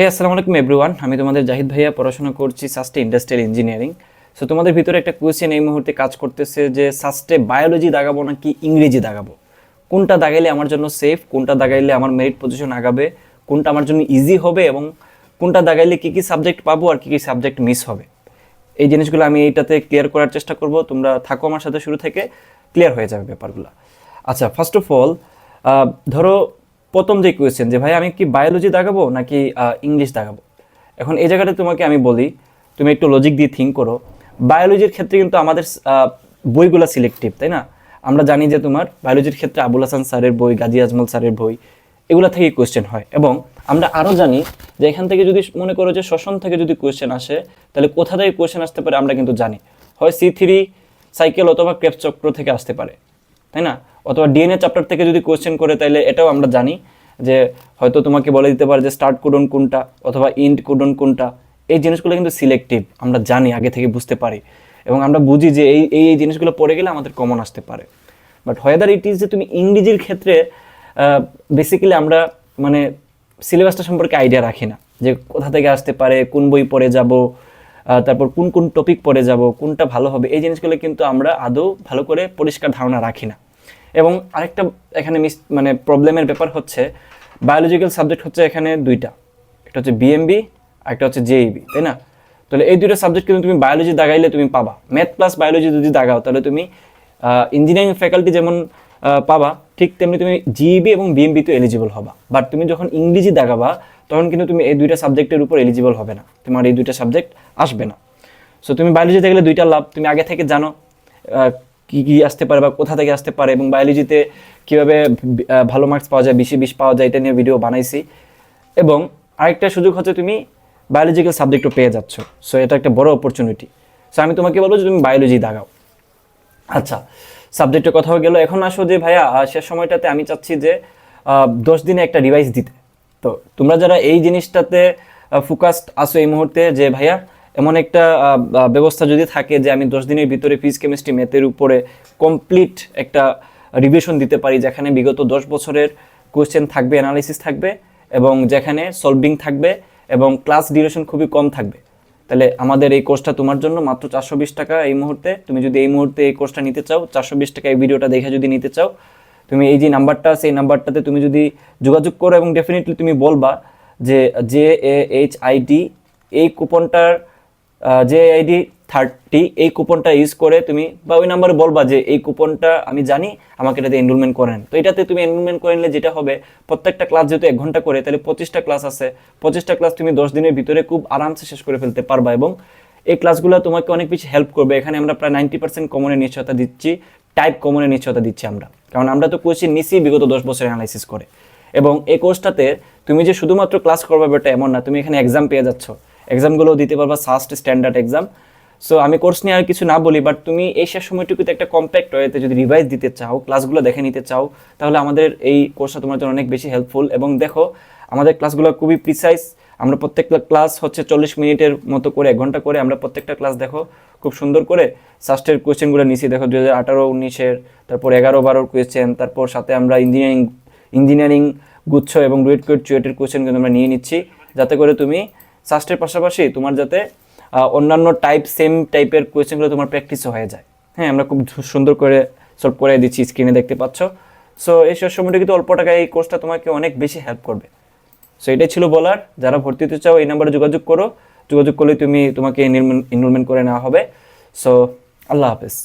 হে আসসালামু আলাইকুম এভরিওয়ান আমি তোমাদের জাহিদ ভাইয়া, পড়াশোনা করছি সাস্টে ইন্ডাস্ট্রিয়াল ইঞ্জিনিয়ারিং সো তোমাদের ভিতরে একটা কোয়েশ্চেন এই মুহূর্তে কাজ করতেছে যে সাস্টে বায়োলজি দাগাবো নাকি ইংরেজি দাগাবো? কোনটা দাগাইলে আমার জন্য সেফ কোনটা দাগাইলে আমার মেরিট পজিশন আগাবে? কোনটা আমার জন্য ইজি হবে? এবং কোনটা দাগাইলে কী কী সাবজেক্ট পাবো আর কী কী সাবজেক্ট মিস হবে? এই জিনিসগুলো আমি এইটাতে ক্লিয়ার করার চেষ্টা করব। তোমরা থাকো আমার সাথে শুরু থেকে। ক্লিয়ার হয়ে যাবে ব্যাপারগুলো। আচ্ছা ফার্স্ট অফ অল ধরো প্রথম যে কোয়েশ্চেন যে ভাই আমি কি বায়োলজি দাগাবো নাকি ইংলিশ দাগাবো এখন এই জায়গাটা তোমাকে আমি বলি, তুমি একটু লজিক দিয়ে থিঙ্ক করো। বায়োলজির ক্ষেত্রে কিন্তু আমাদের বইগুলো সিলেক্টিভ তাই না? আমরা জানি যে তোমার বায়োলজির ক্ষেত্রে আবুল হাসান স্যারের বই, গাজী আজমল স্যারের বই, এগুলো থেকে কোয়েশ্চেন হয়। এবং আমরা আরও জানি যে এখান থেকে যদি মনে করো যে শ্বসন থেকে যদি কোয়েশ্চেন আসে, তাহলে কোথা থেকে কোয়েশ্চেন আসতে পারে আমরা কিন্তু জানি। হয় সি থ্রি সাইকেল অথবা ক্রেপ চক্র থেকে আসতে পারে, তাই না? অথবা ডিএনএ চ্যাপ্টার থেকে যদি কোয়েশ্চেন করে তাহলে এটাও আমরা জানি যে হয়তো তোমাকে বলে দিতে পারে যে স্টার্ট কোডন কোনটা অথবা ইন্ড কোডন কোনটা। এই জিনিসগুলো কিন্তু সিলেক্টিভ আমরা জানি, আগে থেকে বুঝতে পারি। এবং আমরা বুঝি যে এই এই এই জিনিসগুলো পড়ে গেলে আমাদের কমন আসতে পারে। বাট হোয়েদার ইট ইজ যে তুমি ইংরেজির ক্ষেত্রে বেসিক্যালি আমরা মানে সিলেবাসটা সম্পর্কে আইডিয়া রাখি না। যে কোথা থেকে আসতে পারে, কোন বই পড়ে যাব তারপর কোন কোন টপিক পড়ে যাব, কোনটা ভালো হবে, এই জিনিসগুলো কিন্তু আমরা আদৌ ভালো করে পরিষ্কার ধারণা রাখি না। এবং আরেকটা এখানে মিস মানে প্রবলেমের ব্যাপার হচ্ছে বায়োলজিক্যাল সাবজেক্ট হচ্ছে এখানে দুইটা। একটা হচ্ছে বিএমবি আর একটা হচ্ছে জেইবি তাই না? তাহলে এই দুটো সাবজেক্ট কিন্তু তুমি বায়োলজি দাগাইলে তুমি পাবা। ম্যাথ প্লাস বায়োলজি যদি দাগাও, তাহলে তুমি ইঞ্জিনিয়ারিং ফ্যাকাল্টি যেমন পাবা, ঠিক তেমনি তুমি জিইবি এবং বিএমবি তো এলিজিবল হবা। বাট তুমি যখন ইংরেজি দাগাবা, তখন কিন্তু তুমি এই দুইটা সাবজেক্টের উপর এলিজিবল হবে না। তোমার এই দুইটা সাবজেক্ট আসবে না। সো তুমি বায়োলজি দেখলে দুইটা লাভ। তুমি আগে থেকে জানো কি কি আসতে পারে বা কোথা থেকে আসতে পারে এবং বায়োলজিতে কীভাবে ভালো মার্কস পাওয়া যায়, বেশি, বিশ পাওয়া যায়, এটা নিয়ে ভিডিও বানাইছি। এবং আরেকটা সুযোগ হচ্ছে তুমি বায়োলজিক্যাল সাবজেক্টও পেয়ে যাচ্ছ। সো এটা একটা বড় অপরচুনিটি সো আমি তোমাকে বলব যে তুমি বায়োলজি দাগাও। আচ্ছা সাবজেক্টের কথাও গেল। এখন আসো যে ভাইয়া শেষ সময়টাতে আমি চাচ্ছি যে দশ দিনে একটা রিভাইস দিতে। তো তোমরা যারা এই জিনিসটাতে ফোকাসড আসো এই মুহূর্তে যে ভাইয়া এমন একটা ব্যবস্থা যদি থাকে যে আমি দশ দিনের ভিতরে ফিজ কেমিস্ট্রি ম্যাথের উপরে কমপ্লিট একটা রিভিশন দিতে পারি, যেখানে বিগত দশ বছরের কোয়েশ্চেন থাকবে অ্যানালিসিস থাকবে এবং যেখানে সলভিং থাকবে এবং ক্লাস ডিউরেশন খুবই কম থাকবে। তাহলে আমাদের এই কোর্সটা তোমার জন্য, মাত্র চারশো বিশ টাকা এই মুহূর্তে। তুমি যদি এই মুহূর্তে এই কোর্সটা নিতে চাও, চারশো বিশ টাকা এই ভিডিওটা দেখে যদি নিতে চাও, তুমি এই যে নাম্বারটা সেই নাম্বারটাতে তুমি যদি যোগাযোগ করো এবং ডেফিনেটলি তুমি বলবা যে জে এ এইচ আইডি এই কুপনটার যে আইডি থার্টি এই কুপনটা ইউজ করে তুমি বা ওই নাম্বারে বলবা যে এই কুপনটা আমি জানি, আমাকে এটাতে এনরোলমেন্ট করেন। তো এটাতে তুমি এনরোলমেন্ট করে নিলে যেটা হবে, প্রত্যেকটা ক্লাস যেহেতু এক ঘণ্টা করে, তাহলে পঁচিশটা ক্লাস আছে। পঁচিশটা ক্লাস তুমি দশ দিনের ভিতরে খুব আরামসে শেষ করে ফেলতে পারবা এবং এই ক্লাসগুলো তোমাকে অনেক বেশি হেল্প করবে। এখানে আমরা প্রায় নাইনটি পার্সেন্ট কমনের নিশ্চয়তা দিচ্ছি টাইপ কমনের নিশ্চয়তা দিচ্ছি আমরা। কারণ আমরা তো কোয়েশ্চেন নিছি বিগত দশ বছর অ্যানালাইসিস করে। এবং এই কোর্সটাতে তুমি যে শুধুমাত্র ক্লাস করবে এটা এমন না, তুমি এখানে এক্সাম পেয়ে যাচ্ছ। এক্সামগুলো দিতে পারবা সাস্ট স্ট্যান্ডার্ড এক্সাম সো আমি কোর্স নিয়ে আর কিছু না বলি বাট তুমি এই শেষ সময়টুকুতে একটা কম্প্যাক্ট ওয়েতে যদি রিভাইজ দিতে চাও ক্লাসগুলো দেখে নিতে চাও, তাহলে আমাদের এই কোর্সটা তোমার জন্য অনেক বেশি হেল্পফুল এবং দেখো, আমাদের ক্লাসগুলো খুবই প্রিসাইজ আমরা প্রত্যেকটা ক্লাস হচ্ছে চল্লিশ মিনিটের মতো করে, এক ঘণ্টা করে আমরা প্রত্যেকটা ক্লাস দেখো, খুব সুন্দর করে। সাস্টের কোয়েশ্চেনগুলো নিছি, দেখো দু হাজার আঠারো, উনিশের, তারপর এগারো, বারোর কোয়েশ্চেন তারপর সাথে আমরা ইঞ্জিনিয়ারিং ইঞ্জিনিয়ারিং গুচ্ছ এবং গ্রেড কোয়েট চুয়েটের কোয়েশ্চেন কিন্তু আমরা নিয়ে নিচ্ছি, যাতে করে তুমি সাস্টের পাশাপাশি তোমার যাতে অন্যান্য টাইপ সেম টাইপের কোয়েশ্চেনগুলো তোমার প্র্যাকটিসও হয়ে যায়। হ্যাঁ আমরা খুব সুন্দর করে সলভ করে দিচ্ছি স্ক্রিনে দেখতে পাচ্ছ। সো এই শেষ সময়টা কিন্তু অল্প টাকায় এই কোর্সটা তোমাকে অনেক বেশি হেল্প করবে। সো এটাই ছিল বলার। যারা ভর্তি হতে চাও, এই নাম্বারে যোগাযোগ করো। যোগাযোগ করলে তুমি তোমাকে এনরোলমেন্ট করে নেওয়া হবে। সো আল্লাহ হাফেজ।